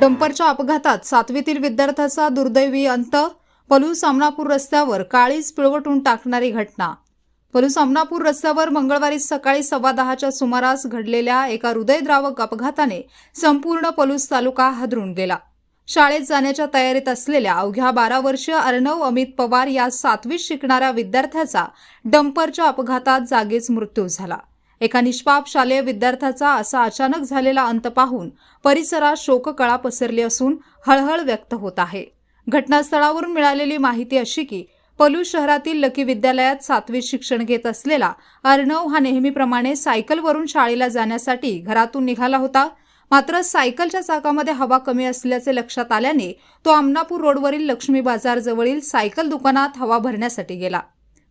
डंपरच्या अपघातात सातवीतील विद्यार्थ्याचा दुर्दैवी अंत पलू सामनापूर रस्त्यावर काळीच पिळवटून टाकणारी घटना. पलू सामनापूर रस्त्यावर मंगळवारी सकाळी सव्वा दहाच्या सुमारास घडलेल्या एका हृदयद्रावक अपघाताने संपूर्ण पलूस तालुका हादरून गेला. शाळेत जाण्याच्या तयारीत असलेल्या अवघ्या बारा वर्षीय अर्णव अमित पवार या सातवीत शिकणाऱ्या विद्यार्थ्याचा डंपरच्या अपघातात जागीच मृत्यू झाला. एका निष्पाप शालेय विद्यार्थ्याचा असा अचानक झालेला अंत पाहून परिसरात शोककळा पसरली असून हळहळ व्यक्त होत आहे. घटनास्थळावरून मिळालेली माहिती अशी की पलू शहरातील लकी विद्यालयात सातवीत शिक्षण घेत असलेला अर्णव हा नेहमीप्रमाणे सायकलवरून शाळेला जाण्यासाठी घरातून निघाला होता. मात्र सायकलच्या चाकामध्ये हवा कमी असल्याचे लक्षात आल्याने तो आमनापूर रोडवरील लक्ष्मी बाजार जवळील सायकल दुकानात हवा भरण्यासाठी गेला.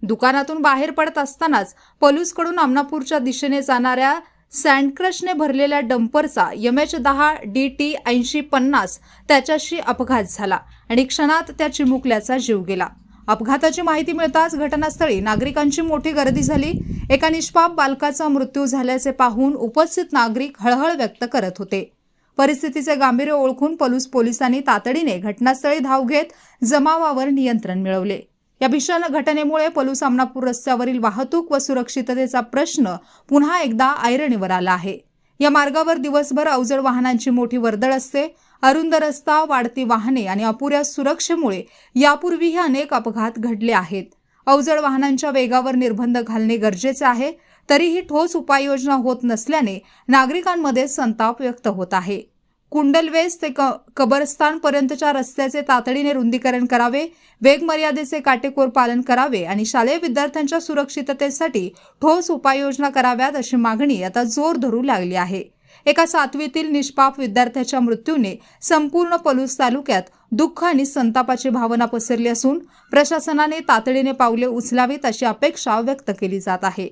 दुकानातून बाहेर पडत असतानाच पलूसकडून आमनापूरच्या दिशेने जाणाऱ्या सँडक्रशने भरलेल्या डंपरचा एम एच दहा डी टी ऐंशी पन्नास त्याच्याशी अपघात झाला आणि क्षणात त्या चिमुकल्याचा जीव गेला. अपघाताची माहिती मिळताच घटनास्थळी नागरिकांची मोठी गर्दी झाली. एका निष्पाप बालकाचा मृत्यू झाल्याचे पाहून उपस्थित नागरिक हळहळ व्यक्त करत होते. परिस्थितीचे गांभीर्य ओळखून पलूस पोलिसांनी तातडीने घटनास्थळी धाव घेत जमावावर नियंत्रण मिळवले. या भीषण घटनेमुळे पलू सामनापूर रस्त्यावरील वाहतूक व सुरक्षिततेचा प्रश्न पुन्हा एकदा ऐरणीवर आला आहे. या मार्गावर दिवसभर अवजड वाहनांची मोठी वर्दळ असते. अरुंद रस्ता वाढती वाहने आणि अपुऱ्या सुरक्षेमुळे यापूर्वीही अनेक अपघात घडले आहेत. अवजड वाहनांच्या वेगावर निर्बंध घालणे गरजेचे आहे. तरीही ठोस उपाययोजना होत नसल्याने नागरिकांमध्ये संताप व्यक्त होत आहे. कुंडलवेस ते क कबरस्तानपर्यंतच्या रस्त्याचे तातडीने रुंदीकरण करावे वेग मर्यादेचे काटेकोर पालन करावे आणि शालेय विद्यार्थ्यांच्या सुरक्षिततेसाठी ठोस उपाययोजना कराव्यात अशी मागणी आता जोर धरू लागली आहे. एका सातवीतील निष्पाप विद्यार्थ्याच्या मृत्यूने संपूर्ण पलूस तालुक्यात दुःख आणि संतापाची भावना पसरली असून प्रशासनाने तातडीने पावले उचलावीत अशी अपेक्षा व्यक्त केली जात आहे.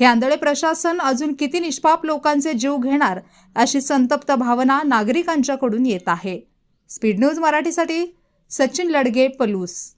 हे आंधळे प्रशासन अजून किती निष्पाप लोकांचे जीव घेणार अशी संतप्त भावना नागरिकांच्याकडून येत आहे. स्पीड न्यूज मराठीसाठी सचिन लडगे पलूस.